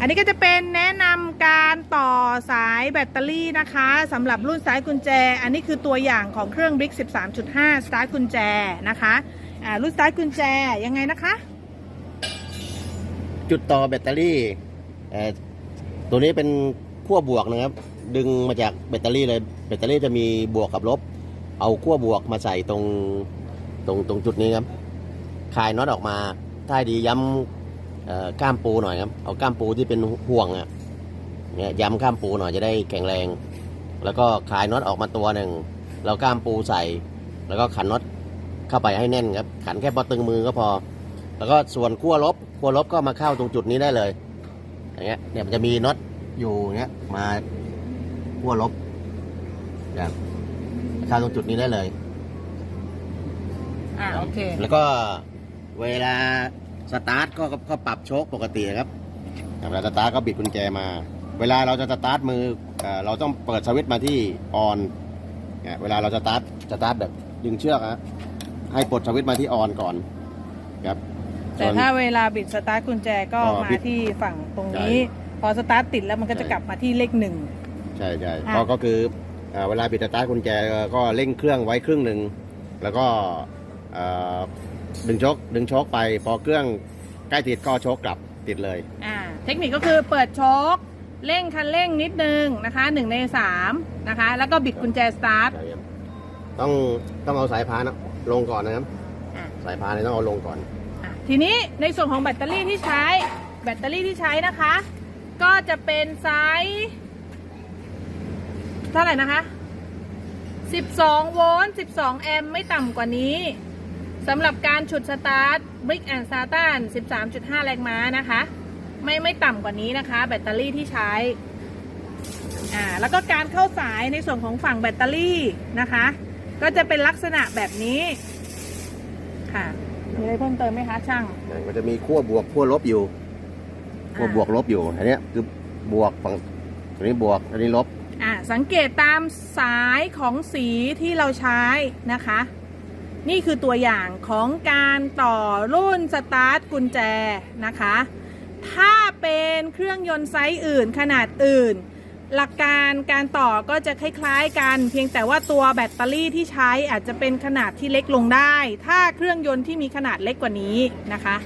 อันนี้ก็จะเป็นแนะนำการต่อสายแบตเตอรี่นะคะสำหรับรุ่นสายกุญแจ อันนี้คือตัวอย่างของเครื่อง BRIC 13.5 สาร์ทกุญแจนะคะอ่ารุ่นสาร์ทกุญแจยังไงนะคะ จุดต่อแบตเตอรี่ตัวนี้เป็นขั้วบวกนะครับ ดึงมาจากแบตเตอรี่เลย แบตเตอรี่จะมีบวกกับลบ เอาขั้วบวกมาใส่ตรงตรงตรงจุดนี้ครับคลายน็อตออกมาถ้าดีย้ำ ก้ามปูหน่อยครับเอาก้ามปูที่เป็นห่วงอะเนี่ยย้ำก้ามปูหน่อยจะได้แข็งแรง แล้วก็คลายน็อตออกมาตัวหนึ่งแล้วก้ามปูใส่ แล้วก็ขันน็อตเข้าไปให้แน่นครับขันแค่พอตึงมือก็พอ แล้วก็ส่วนขั้วลบขั้วลบก็มาเข้าตรงจุดนี้ได้เลยอย่างเงี้ยเนี่ยมันจะมีน็อตอยู่อย่างเงี้ยมาขั้วลบนะครับเข้าตรงจุดนี้ได้เลยอ่าโอเค แล้วก็เวลา สตาร์ทก็ก็ปรับโชคปกติครับเวลาสตาร์ทก็บิดกุญแจมา เวลาเราจะสตาร์ทมือเอ่อเราต้องเปิดสวิตช์มาที่ออนเวลาเราจะสตาร์ทสตาร์ทแบบดึงเชือกฮะให้ปลดสวิตช์มาที่ออนก่อนครับแต่ถ้าเวลาบิดสตาร์ทกุญแจก็ก็มาบิดที่ฝั่งตรงนี้ใช่พอสตาร์ทติดแล้วมันก็จะใช่กลับมาที่เลขหนึ่งใช่ใช่อะก็ก็คือเอ่อเวลาบิดสตาร์ทกุญแจก็เร่งเครื่องไว้ครึ่งหนึ่งแล้วก็เอ่อ ดึงโชคดึงโชคไป พอเครื่องใกล้ติดก็โชคกลับติดเลย อ่าเทคนิคก็คือเปิดโชคเร่งคันเร่งนิดนึงนะคะหนึ่งในสามนะคะ แล้วก็บิดกุญแจสตาร์ทใช่ครับต้องต้องเอาสายพานลงก่อนนะครับ อะสายพานเนี่ยต้องเอาลงก่อน อะทีนี้ในส่วนของแบตเตอรี่ที่ใช้ แบตเตอรี่ที่ใช้นะคะ ก็จะเป็นไซส์เท่าไหร่นะคะ 12 โวลต์ 12 แอมป์ไม่ต่ำกว่านี้ สำหรับการฉุดสตาร์ท Brick and Satan 13.5 แรงม้านะคะ ไม่ไม่ต่ำกว่านี้นะคะ แบตเตอรี่ที่ใช้อ่าแล้วก็การเข้าสายในส่วนของฝั่งแบตเตอรี่นะคะ ก็จะเป็นลักษณะแบบนี้ค่ะมีอะไรเพิ่มเติมไหมคะช่าง มันจะมีขั้วบวกขั้วลบอยู่ขั้วบวกลบอยู่อันเนี้ยคือบวกฝั่งตัวนี้บวกอันนี้ลบอ่าสังเกตตามสายของสีที่เราใช้นะคะ นี่คือตัวอย่างของการต่อรุ่นสตาร์ทกุญแจนะคะ ถ้าเป็นเครื่องยนต์ไซส์อื่นขนาดอื่น หลักการการต่อก็จะคล้ายๆกัน เพียงแต่ว่าตัวแบตเตอรี่ที่ใช้อาจจะเป็นขนาดที่เล็กลงได้ ถ้าเครื่องยนต์ที่มีขนาดเล็กกว่านี้นะคะ